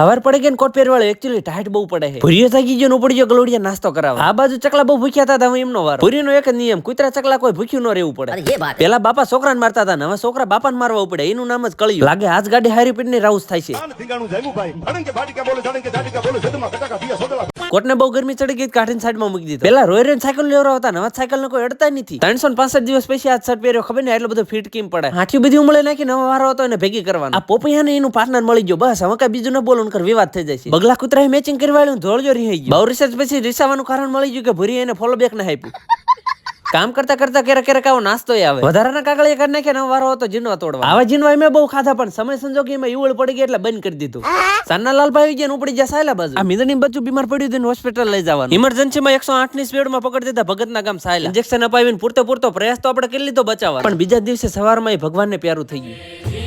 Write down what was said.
હવાર પડે કે કોટ પહેરવાળો એકચ્યુઅલી ટાઈટ બહુ પડે છે. ભૂરીઓ થાકી ગયો પડી ગયો ગલોડિયા નાસ્તો કરાવ આ બાજુ ચકલા બહુ ભૂખ્યા હતા હવે એમનો વાર. ભૂરીનો એક નિયમ કુતરા ચકલા કોઈ ભૂખ્યું ન રહેવું પડે. પેલા બાપા છોકરાને મારતા હતા હવે છોકરા બાપા મારવા પડે એનું નામ જ કળિયું. લાગે આજ ગાડી હારી પીટની રાઉસ થાય છે. કોટને બહુ ગરમી ચડી ગઈ કાઢીને સાઈડમાં મૂકી દીધો. પેલા રોય રોઈને સાયકલ લેવરા હતા નવા સાયકલ કોઈ અડતા નથી. ત્રણસો પાસઠ દિવસ પછી આ શર્ટ પહેર્યો, ખબર ને એટલો બધો ફિટ કેમ પડે. હાથિયું બધી ઉમળે નાખી નવા વારો હતો એને ભેગી કરવાનો. આ પોપૈયા ને એનું પાર્ટનર મળી ગયો, બસ, હવે કઈ બીજું ન બોલો કર વિવાદ થઈ છે. બગલા કૂતરાએ મેચિંગ કરવા ધોળજો રહી ગયો. બહુ રિસર્ચ પછી રિસાવાનું કારણ મળી ગયું કે ભૂરી એને ફોલો બેક ને આપ્યું. કામ કરતા કરતા ક્યારેક ક્યારેક આવો નાસ્તો આવે. વધારાના કાગળિયા કરી નાખ્યા નવો વારો હતો જીનવા તોડવા. આવા જીનવા મેં બહુ ખાધા પણ સમય સંજોગ એમાં ઈવળ પડી ગઈ એટલે બંધ કરી દીધું. સાના લાલભાઈ ગયા ઉપડી જાય સાયલા બાજુ. આ મીંદડી બચ્ચું બીમાર પડ્યું હતું હોસ્પિટલ લઈ જવાનું. ઇમરજન્સીમાં એકસો આઠની સ્પીડમાં પકડી દીધા ભગતના ગામ સાયલા. ઇન્જેક્શન અપાવીને પૂરતો પૂરતો પ્રયાસ તો આપણે કરી લીધો બચાવવા પણ બીજા દિવસે સવારમાં એ ભગવાનને પ્યારું થઈ ગયું.